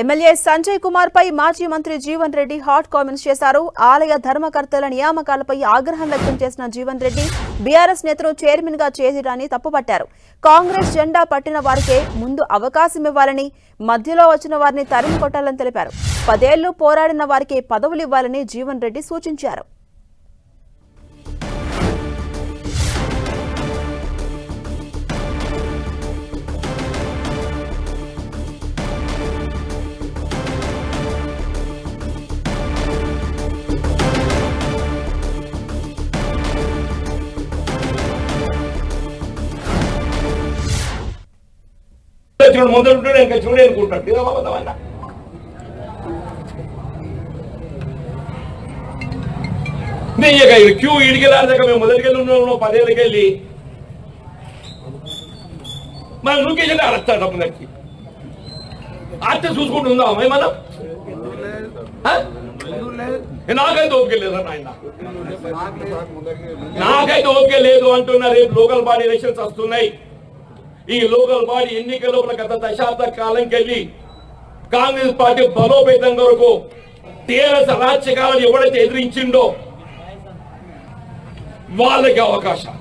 MLA Sanjay Kumar పై మాజీ Mantri Jeevan Reddy hot comments చేశారు. ఆలయ ధర్మకర్తల నియామకాలపై ఆగ్రహం వ్యక్తం చేసిన జీవన్ రెడ్డి బీఆర్ఎస్ నేతను చైర్మన్గా చేసిరని తప్పుపట్టారు. కాంగ్రెస్ జెండా పట్టిన వారికే ముందు అవకాశం ఇవ్వాలని మధ్యలో వచ్చిన వారిని తరిమి కొట్టాలని తెలిపారు. పదేళ్ళు పోరాడిన వారికి పదవులు ఇవ్వాలని జీవన్ రెడ్డి సూచించారు. చూడు ముందర ఉంటాడు ఇంకా చూడే అనుకుంటాడు. ఇదో అబద్ధం ఇక క్యూ ఇడికి మేము మొదటికెళ్ళి ఉన్నాము పదేళ్ళకి వెళ్ళి. మనం లొకేషన్ అరస్తాడు ముందరికి అత్త చూసుకుంటూ అమ్మాయి మనం? నాకైతే ఓపిక లేదు నాయన నాకైతే ఓపిక లేదు అంటున్నా రేపు లోకల్ బాడీ ఎలక్షన్స్ వస్తున్నాయి. ఈ లోకల్ బాడీ ఎన్నికల గత దశాబ్ద కాలం కలిగి కాంగ్రెస్ పార్టీ బలోపేతం కొరకు టీఆర్ఎస్ రాజ్యకాలను ఎవడైతే ఎదిరించిండో వాళ్ళకి అవకాశం.